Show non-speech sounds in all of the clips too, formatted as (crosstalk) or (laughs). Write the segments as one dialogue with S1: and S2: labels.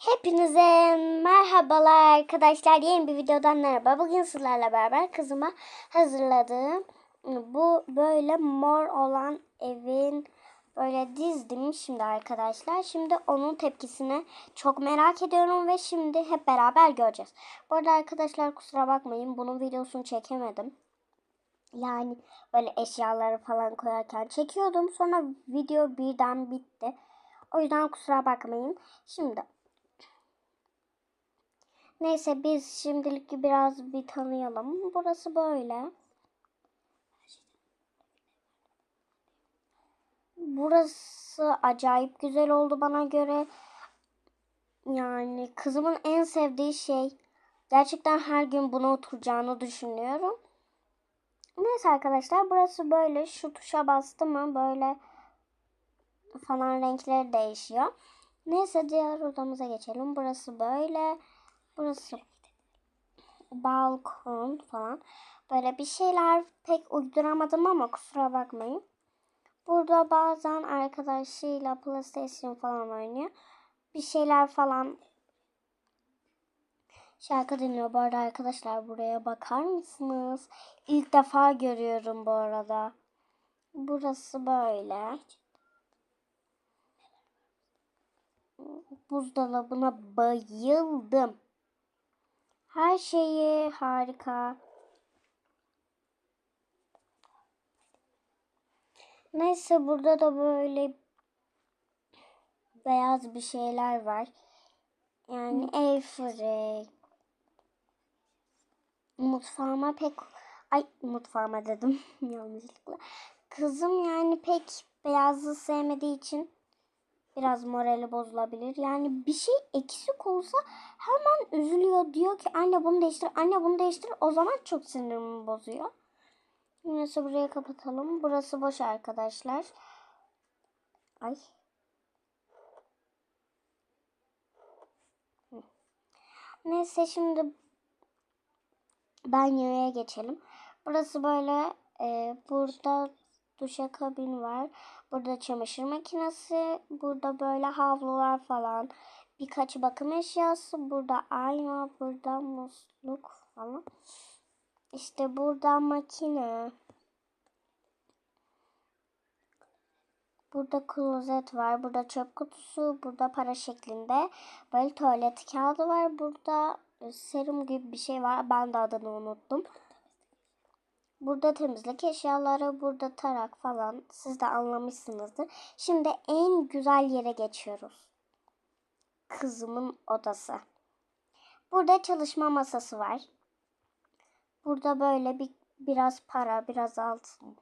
S1: Hepinize merhabalar arkadaşlar. Yeni bir videodan merhaba. Bugün sizlerle beraber kızıma hazırladığım bu böyle mor olan evin böyle dizdim şimdi arkadaşlar. Şimdi onun tepkisini çok merak ediyorum ve şimdi hep beraber göreceğiz. Bu arada arkadaşlar kusura bakmayın bunun videosunu çekemedim. Yani böyle eşyaları falan koyarken çekiyordum. Sonra video birden bitti. O yüzden kusura bakmayın. Şimdi Neyse biz şimdilik biraz bir tanıyalım. Burası böyle. Burası acayip güzel oldu bana göre. Yani kızımın en sevdiği şey gerçekten her gün buna oturacağını düşünüyorum. Neyse arkadaşlar burası böyle şu tuşa bastı mı böyle falan renkleri değişiyor. Neyse diğer odamıza geçelim. Burası böyle. Burası balkon falan. Böyle bir şeyler pek uyduramadım ama kusura bakmayın. Burada bazen arkadaşıyla PlayStation falan oynuyor. Bir şeyler falan şarkı dinliyor. Bu arada arkadaşlar buraya bakar mısınız? İlk defa görüyorum bu arada. Burası böyle. Buzdolabına bayıldım. Her şeyi harika. Neyse burada da böyle beyaz bir şeyler var. Yani ev free. Mutfağıma pek ay mutfağıma dedim (laughs) yanlışlıkla. Kızım yani pek beyazı sevmediği için biraz morali bozulabilir. Yani bir şey eksik olsa hemen üzülüyor. Diyor ki anne bunu değiştir, anne bunu değiştir. O zaman çok sinirimi bozuyor. Neyse burayı kapatalım. Burası boş arkadaşlar. Ay. Neyse şimdi banyoya geçelim. Burası böyle e, burada duşakabin var. Burada çamaşır makinesi. Burada böyle havlular falan. Birkaç bakım eşyası. Burada ayna. Burada musluk falan. İşte burada makine. Burada klozet var. Burada çöp kutusu. Burada para şeklinde. Böyle tuvalet kağıdı var. Burada serum gibi bir şey var. Ben de adını unuttum. Burada temizlik eşyaları, burada tarak falan. Siz de anlamışsınızdır. Şimdi en güzel yere geçiyoruz. Kızımın odası. Burada çalışma masası var. Burada böyle bir biraz para, biraz altın.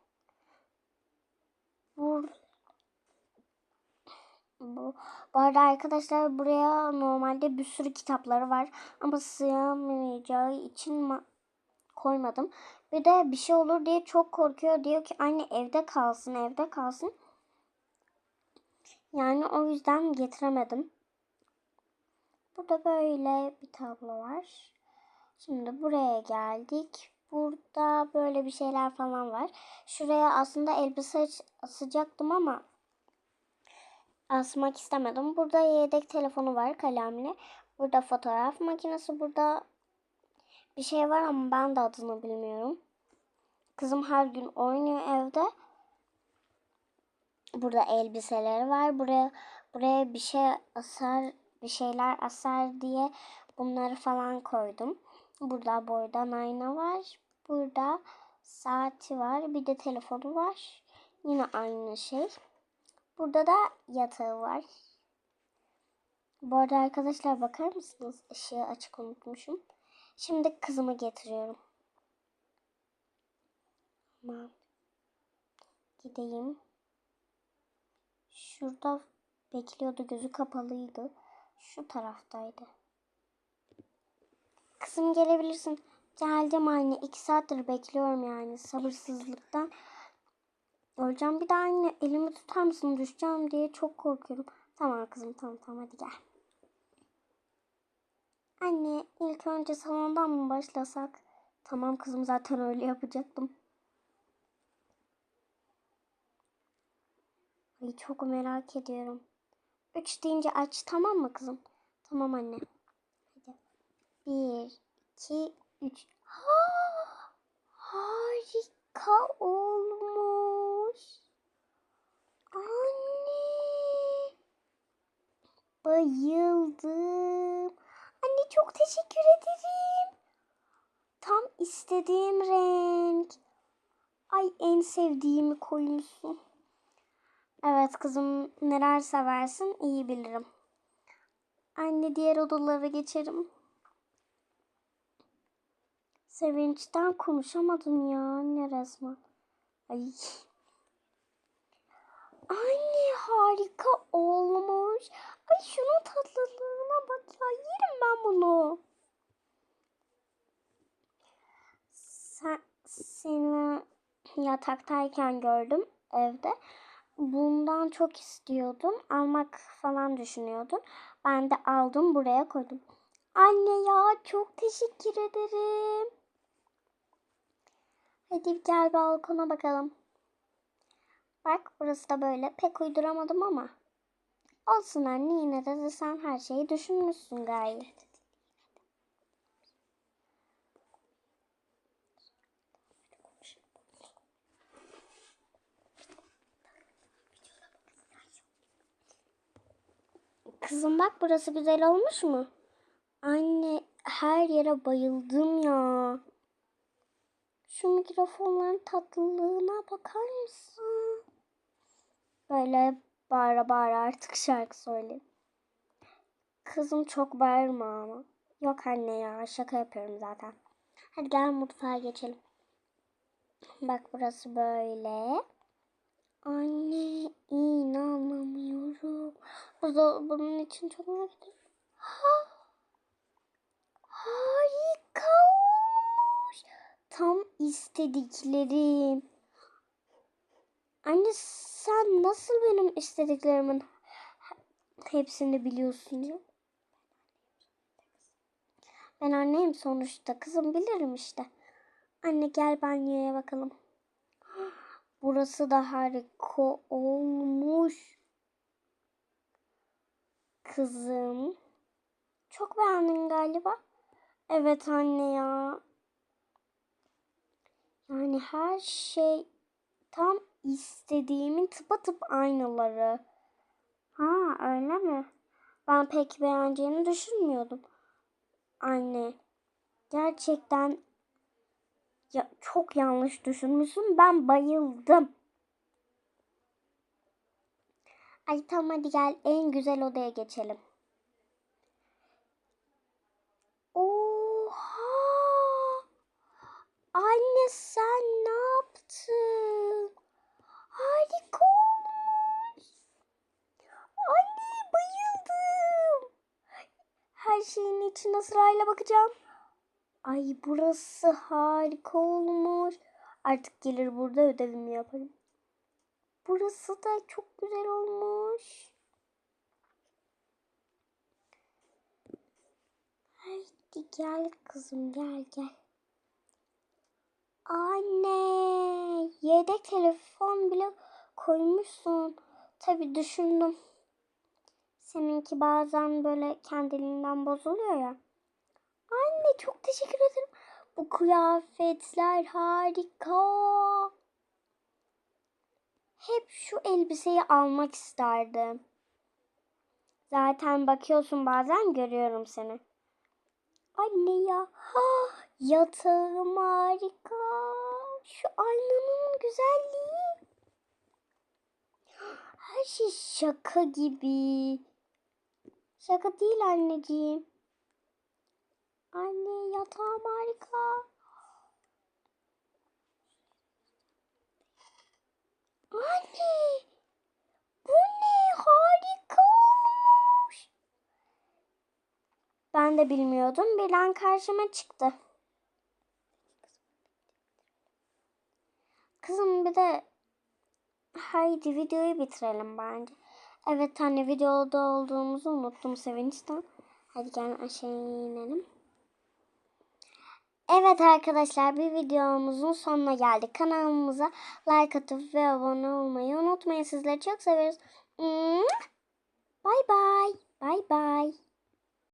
S1: Bu, bu, bu arada arkadaşlar buraya normalde bir sürü kitapları var. Ama sığamayacağı için koymadım. Bir de bir şey olur diye çok korkuyor. Diyor ki anne evde kalsın, evde kalsın. Yani o yüzden getiremedim. Burada böyle bir tablo var. Şimdi buraya geldik. Burada böyle bir şeyler falan var. Şuraya aslında elbise asacaktım ama asmak istemedim. Burada yedek telefonu var kalemli. Burada fotoğraf makinesi. Burada bir şey var ama ben de adını bilmiyorum. Kızım her gün oynuyor evde. Burada elbiseleri var. Buraya buraya bir şey asar, bir şeyler asar diye bunları falan koydum. Burada boydan ayna var. Burada saati var. Bir de telefonu var. Yine aynı şey. Burada da yatağı var. Bu arada arkadaşlar bakar mısınız? Işığı açık unutmuşum. Şimdi kızımı getiriyorum. Tamam. Gideyim. Şurada bekliyordu. Gözü kapalıydı. Şu taraftaydı. Kızım gelebilirsin. Geldim anne. iki saattir bekliyorum yani. Sabırsızlıktan. Öleceğim. Bir daha anne elimi tutar mısın? Düşeceğim diye çok korkuyorum. Tamam kızım tamam tamam hadi gel. Anne ilk önce salondan mı başlasak? Tamam kızım zaten öyle yapacaktım. Ay çok merak ediyorum. Üç deyince aç tamam mı kızım? Tamam anne. Hadi. Bir, iki, üç. Ha, (gasps) harika olmuş. Anne. Bayıldım. Çok teşekkür ederim. Tam istediğim renk. Ay en sevdiğimi koymuşsun. Evet kızım neler seversin iyi bilirim. Anne diğer odalara geçerim. Sevinçten konuşamadım ya anne resmen. Ay. Anne harika olmuş. Ay şunun tatlılığına bak ya yerim ben bunu. Sen, seni yataktayken gördüm evde. Bundan çok istiyordum. Almak falan düşünüyordum. Ben de aldım buraya koydum. Anne ya çok teşekkür ederim. Hadi gel balkona bakalım. Bak burası da böyle. Pek uyduramadım ama. Olsun anne yine de, de sen her şeyi düşünmüşsün gayet. Kızım bak burası güzel olmuş mu? Anne her yere bayıldım ya. Şu mikrofonların tatlılığına bakar mısın? Böyle bağıra bağıra artık şarkı söyleyeyim. Kızım çok bağırma ama. Yok anne ya şaka yapıyorum zaten. Hadi gel mutfağa geçelim. Bak burası böyle. Anne inanamıyorum. Buzdolabının için çok merak ediyorum. Ha, harika olmuş. Tam istediklerim. Anne sen nasıl benim istediklerimin hepsini biliyorsun ya? Ben anneyim sonuçta. Kızım bilirim işte. Anne gel banyoya bakalım. Burası da harika olmuş. Kızım. Çok beğendin galiba. Evet anne ya. Yani her şey tam istediğimin tıpatıp aynıları. Ha öyle mi? Ben pek beğeneceğini düşünmüyordum. Anne. Gerçekten ya, çok yanlış düşünmüşsün. Ben bayıldım. Ay tamam hadi gel en güzel odaya geçelim. Oha! Anne sen ne yaptın? Harika olmuş. Anne bayıldım. Her içine sırayla bakacağım. Ay burası harika olmuş. Artık gelir burada ödevimi yaparım. Burası da çok güzel olmuş. Haydi gel kızım gel gel. Anne yedek telefon bile koymuşsun. Tabi düşündüm. Seninki bazen böyle kendiliğinden bozuluyor ya. Anne çok teşekkür ederim. Bu kıyafetler harika. Hep şu elbiseyi almak isterdim. Zaten bakıyorsun bazen görüyorum seni. Anne ya. Ha, yatağım harika. Şu aynanın güzelliği. Her şey şaka gibi. Şaka değil anneciğim. Anne yatağım harika. Anne bu ne harika olmuş. Ben de bilmiyordum. Birden karşıma çıktı. Kızım bir de haydi videoyu bitirelim bence. Evet anne videoda olduğumuzu unuttum sevinçten. Hadi gel aşağıya inelim. Evet arkadaşlar bir videomuzun sonuna geldik. Kanalımıza like atıp ve abone olmayı unutmayın. Sizleri çok seviyoruz. Bye bye. Bye bye.